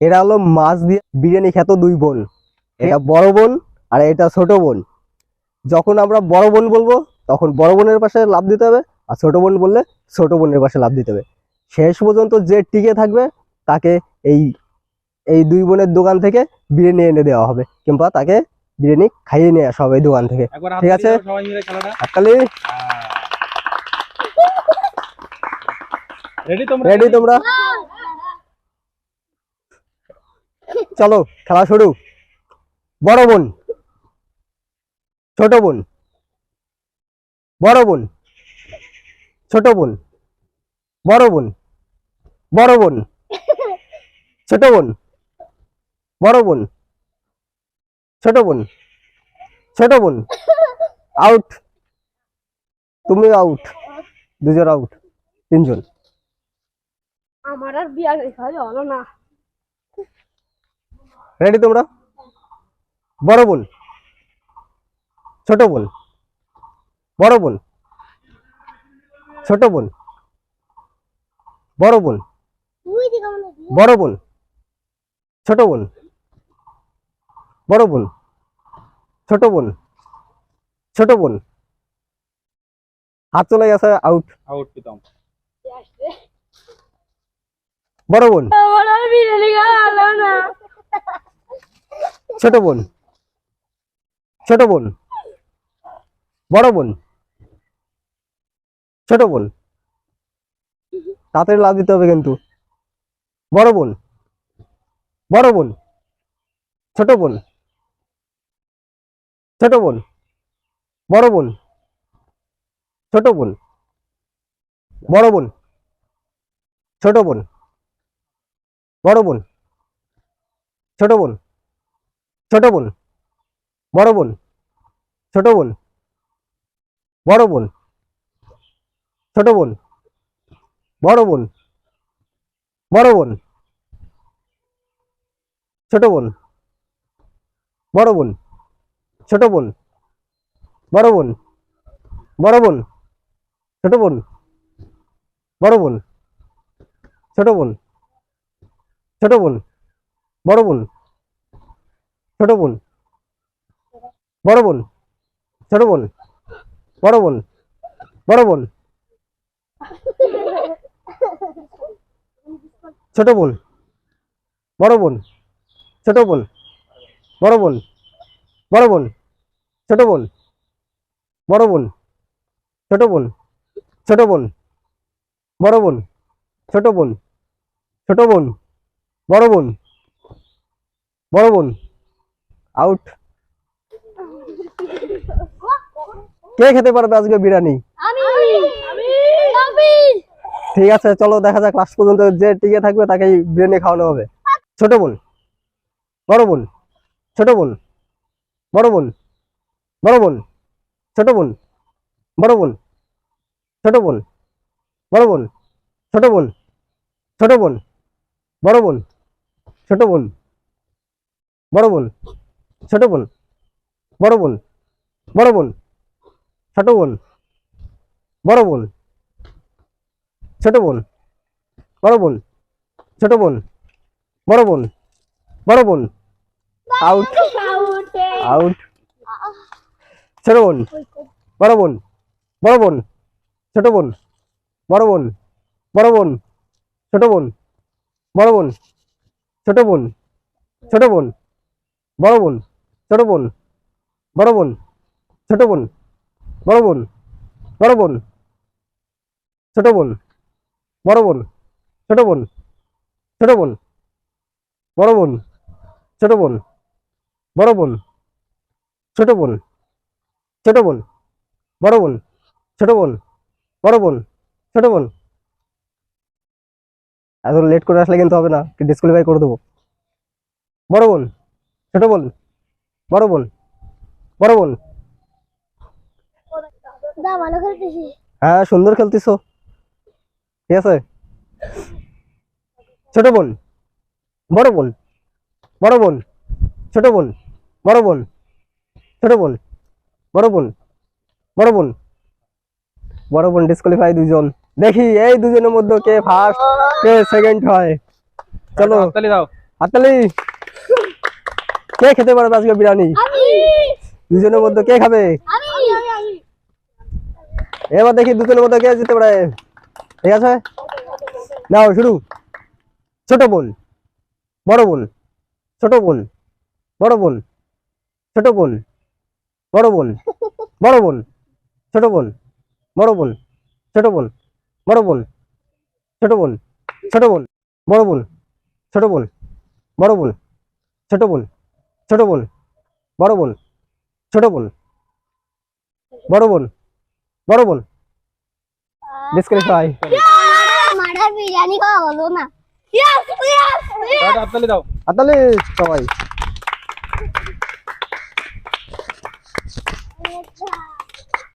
এরা হলো মাছ দিয়ে বিরিয়ানি খেত দুই বোন। এটা বড় বোন আর এটা ছোট বোন। যখন আমরা বড় বোন বলব তখন বড় বোনের পাশে লাভ দিতে হবে আর ছোট বোন বললে ছোট বোনের পাশে লাভ দিতে হবে। শেষ পর্যন্ত যে টিকে থাকবে তাকে এই এই দুই বোনের দোকান থেকে বিরিয়ানি এনে দেওয়া হবে কিংবা তাকে বিরিয়ানি খাইয়ে নিয়ে আসা হবে এই দোকান থেকে। ঠিক আছে। রেডি তোমরা? চলো, খেলা শুরু। বড় বোন। ছোট বোন। বড় বোন। ছোট বোন। বড় বোন। বড় বোন। ছোট বোন। বড় বোন। ছোট বোন। ছোট বোন। আউট। তুমি আউট। দুজন আউট। তিনজন। আমার আর বিয়া হলো না। রেডি তোমরা বড় বোন ছোট বোন বড় বোন ছোট বোন বড় বোন তুই দিকে মনে বড় বোন ছোট বোন বড় বোন ছোট বোন ছোট বোন হাত চলে গেছে আউট আউট প্রীতম আসছে বড় বোন আমার আর বিরিয়ানি খাওয়া হলো না ছোট বোন। ছোট বোন। বড় বোন। ছোট বোন। তাড়াতাড়ি লাভ দিতে হবে কিন্তু। বড় বোন। বড় বোন। ছোট বোন। ছোট বোন। বড় বোন। ছোট বোন। বড় বোন। ছোট বোন। বড় বোন। ছোট বোন। ছোট বোন, বড় বোন, ছোট বোন, বড় বোন, ছোট বোন, বড় বোন বড় বোন, ছোট বোন, বড় বোন, ছোট বোন, বড় বোন বড় বোন, ছোট বোন, বড় বোন, ছোট বোন ছোট বোন, বড় বোন ছোট বোন বড় বোন ছোট বোন বড় বোন বড় বোন ছোট বোন বড় বোন ছোট বোন বড় বোন বড় বোন ছোট বোন বড় বোন ছোট বোন ছোট বোন বড় বোন ছোট বোন ছোট বোন বড় বোন বড় বোন আউট কে খেতে পারবে আজকে বিরিয়ানি? ঠিক আছে চলো দেখা যাক লাস্ট পর্যন্ত যে টিকে থাকবে তাকেই বিরিয়ানি খাওয়ানো হবে। ছোট বোন বড় বোন ছোট বোন বড় বোন বড় বোন ছোট বোন বড় বোন ছোট বোন বড় বোন ছোট বোন ছোট বোন বড় বোন ছোট বোন বড় বোন। ছোট বোন বড় বোন বড় বোন ছোট বোন বড় বোন ছোট বোন বড় বোন ছোট বোন বড় বোন বড় বোন আউট আউটে ছোট বোন বড় বোন বড় বোন ছোট বোন বড় বোন বড় বোন ছোট বোন বড় বোন ছোট বোন ছোট বোন বড় বোন ছোট বোন বড় বোন ছোট বোন বড় বোন বড় বোন ছোট বোন বড় বোন ছোট বোন ছোট বোন বড় বোন ছোট বোন বড় বোন ছোট বোন ছোট বোন বড় বোন ছোট বোন বড় বোন ছোট বোন এত লেট করে আসলে কিন্তু হবে না ডিসকুয়ালিফাই করে দেবো বড় বোন ছোট বোন বড় বোন বড় বোন। দা ভালো খেলতেছি হ্যাঁ সুন্দর খেলতেছো। ঠিক আছে? ছোট বোন বড় বোন বড় বোন ছোট বোন বড় বোন ছোট বোন বড় বোন বড় বোন। বড় বোন ডিসকোয়ালিফাই দুজন দেখি এই দুজনের মধ্যে কে ফার্স্ট কে সেকেন্ড হয়। চলো। হাততালি দাও। হাততালি। কে খেতে পারবে আজকে বিরিয়ানি? দুজনের মধ্যে কে খাবে? এবার দেখি দুজনের মধ্যে কে যেতে পারে। ঠিক আছে? নাও শুরু। ছোট বোন বড় বোন ছোট বোন বড় বোন ছোট বোন বড় বোন বড় বোন ছোট বোন বড় বোন ছোট বোন বড় বোন ছোট বোন ছোট বোন বড় বোন ছোট বোন বড় বোন ছোট বোন ছোট বোন বড় বোন ছোট বোন বড় বোন বড় বোন। ডিসকালিফাই মারার বিরিয়ানি খাওয়া হলো না। ইয়েস ইয়েস হাততালি দাও। হাতালি সবাই।